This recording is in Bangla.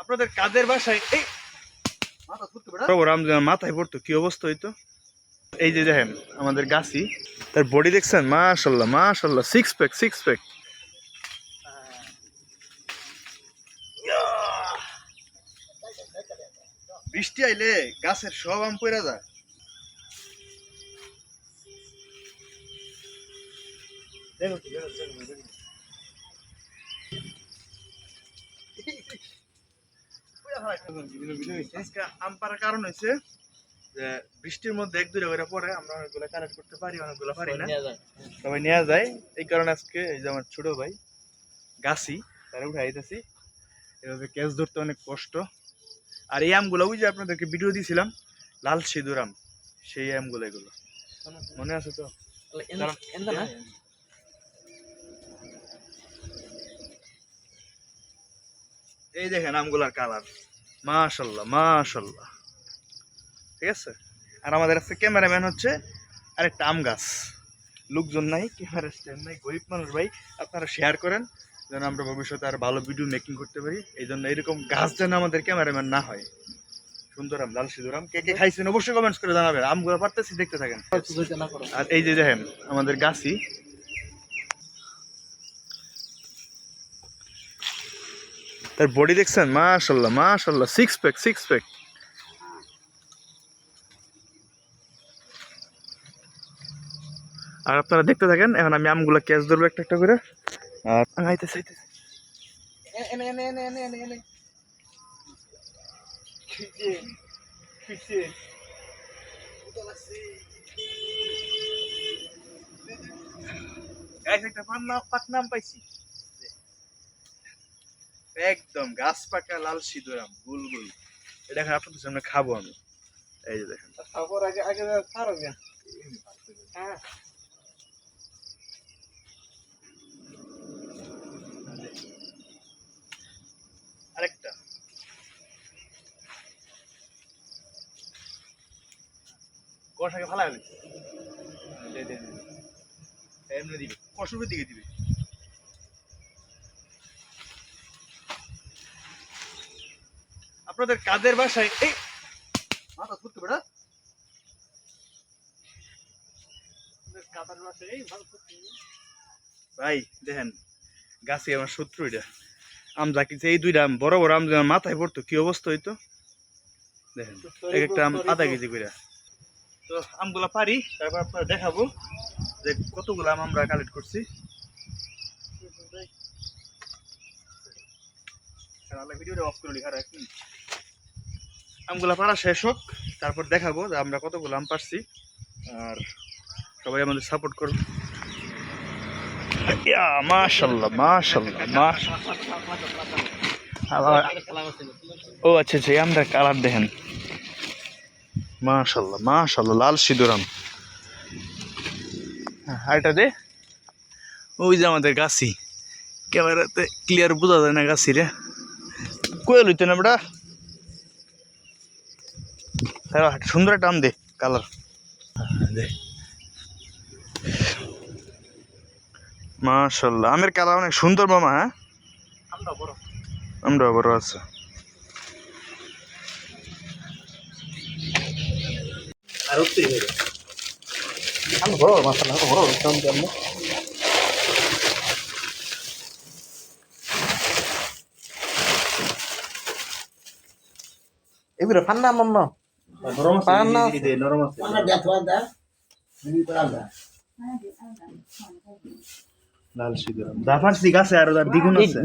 আপনাদের কাদের বাসায়? এই মাথায় পড়তো কি অবস্থা হইতো? এই যে দেখেন আমাদের গাছি। তার বডি দেখছেন? মাশাল্লাহ মাশাল্লাহ সিক্স প্যাক সিক্স প্যাক বৃষ্টি আইলে গাছের সব আম পড়ে যায়। দেখো তো, দেখো তো, দেখো তো, দেখো তো। আজকে আম পাড়ার কারণ হয়েছে যে বৃষ্টির মধ্যে এক দুটো করে পরে আমরা অনেকগুলো কালেক্ট করতে পারি অনেকগুলো পারি না। সবাই নিয়ে যায়। এই কারণে আজকে এই যে আমার ছোট ভাই গাছি তারা এভাবে ক্যাচ ধরতে অনেক কষ্ট। আর এই আমগুলো ওই যে আপনাদেরকে ভিডিও দিয়েছিলাম লাল সিঁদুর আম সেই আমগুলো এগুলো। মনে আছে তো? এই দেখেন আমগুলার কালার মাশাল্লাহ মাশাল্লাহ। ঠিক আছে? আর আমাদের আজকে ক্যামেরাম্যান হচ্ছে আরেকটা আম গাছ। লোকজন নাই ক্যামেরা স্ট্যান্ড নাই, গরিব মানুষ ভাই, আপনারা শেয়ার করেন, যেন আমরা ভবিষ্যতে আর ভালো ভিডিও মেকিং করতে পারি। এই জন্য এরকম গাছ যেন আমাদের ক্যামেরাম্যান না হয়। সুন্দর আম, লাল সিঁদুর আম, কে কে খাইছেন অবশ্যই কমেন্টস করে জানাবেন। আমগুলো পারতেছি, দেখতে থাকেন। আর এই যে দেখেন, আমাদের গাছই তার বডি দেখছেন? মাশাল্লাহ মাশাল্লাহ সিক্স প্যাক সিক্স প্যাক আর আপনারা দেখতে থাকেন এখন আমি আমগুলো ক্যাচ ধরবো একটা একটা করে। আর আইতেছে আইতেছে। এনে এনে এনে এনে এনে এনে। পিছিয়ে পিছিয়ে গাইস একটা পাটনাম পাইছি। একদম গাছ পাকা লাল সিঁদুরাম বুলবুল এটা এখন আপনাদের সামনে খাব আমি। এই যে দেখেন। তারপর আগে আগে ছাড়ো হ্যাঁ। আরেকটা। কষাকে ফালা গেলে এমনি দিবে। কষুরের দিকে দিবে? আপনাদের কাদের বাসায়? এই! মাথা ঘুরতে বেড়া ভাই দেখেন গাছে আমার শত্রু এটা। আম জাকিছে এই দুইটা আম বড় বড় আম যদি মাথায় পড়তো কি অবস্থা হইতো? দেখেন এক একটা আম আধা কেজি করে তো আমগুলা পারি তারপর আপনার দেখাবো যে কতগুলো আম আমরা কালেক্ট করছি। ভিডিওটা অফ করে লিখা রাখুন আমগুলা পারা শেষ হোক, তারপর দেখাবো যে আমরা কতগুলো আম পারছি আর সবাই আমাদের সাপোর্ট করুন। ইয়া, মাশাল্লাহ মাশাল্লাহ মাশাল্লাহ ও আচ্ছা আচ্ছা এই আমটার কালার দেখেন। মাশাল্লাহ মাশাল্লাহ, লাল সিঁদুরাম আরেকটা দে। ওই যে আমাদের গাছি। ক্যামেরাতে ক্লিয়ার বোঝা যায় না গাছি রে। কোয়েল হইতো না বেটা হ্যাঁ সুন্দর একটা আম দে কালার দে। মাশাল্লাহ আমের কালার অনেক সুন্দর মামা হ্যাঁ? আমরা বড়। আছে। আর উত্তরি হয়ে বড় বড় কম এগুলো ফান্না আছে লাল সিঁদুর দা সিগ আছে আর দ্বিগুণ আছে।